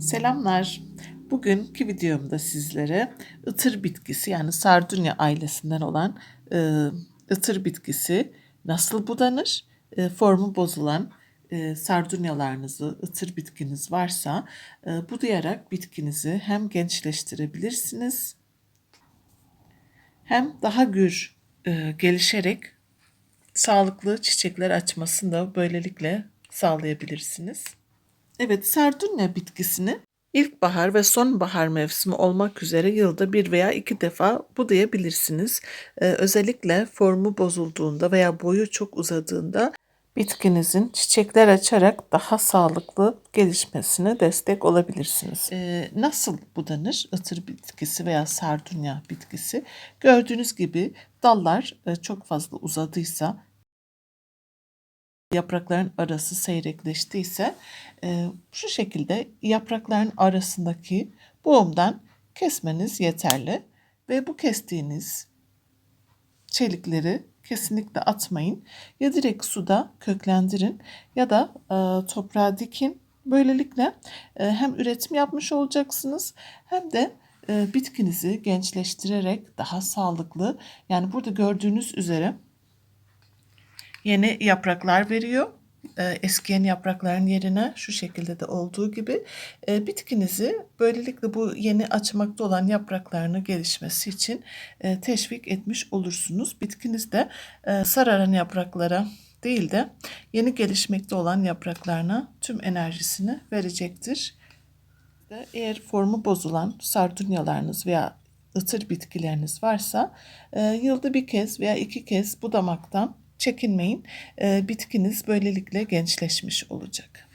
Selamlar. Bugünkü videomda sizlere ıtır bitkisi yani sardunya ailesinden olan e, ıtır bitkisi nasıl budanır, e, formu bozulan e, sardunyalarınızı, ıtır bitkiniz varsa e, budayarak bitkinizi hem gençleştirebilirsiniz hem daha gür e, gelişerek sağlıklı çiçekler açmasını da böylelikle sağlayabilirsiniz. Evet, sardunya bitkisini ilkbahar ve sonbahar mevsimi olmak üzere yılda bir veya iki defa budayabilirsiniz. Ee, özellikle formu bozulduğunda veya boyu çok uzadığında bitkinizin çiçekler açarak daha sağlıklı gelişmesine destek olabilirsiniz. Ee, nasıl budanır ıtır bitkisi veya sardunya bitkisi? Gördüğünüz gibi dallar e, çok fazla uzadıysa yaprakların arası seyrekleştiyse e, şu şekilde yaprakların arasındaki boğumdan kesmeniz yeterli ve bu kestiğiniz çelikleri kesinlikle atmayın. Ya direkt suda köklendirin ya da e, toprağa dikin. Böylelikle e, hem üretim yapmış olacaksınız hem de e, bitkinizi gençleştirerek daha sağlıklı yani burada gördüğünüz üzere yeni yapraklar veriyor. E, eskiyen yaprakların yerine şu şekilde de olduğu gibi e, bitkinizi böylelikle bu yeni açmakta olan yapraklarını gelişmesi için e, teşvik etmiş olursunuz. Bitkiniz de e, sararan yapraklara değil de yeni gelişmekte olan yapraklarına tüm enerjisini verecektir. Eğer formu bozulan sardunyalarınız veya ıtır bitkileriniz varsa yılda bir kez veya iki kez budamaktan çekinmeyin. Bitkiniz böylelikle gençleşmiş olacak.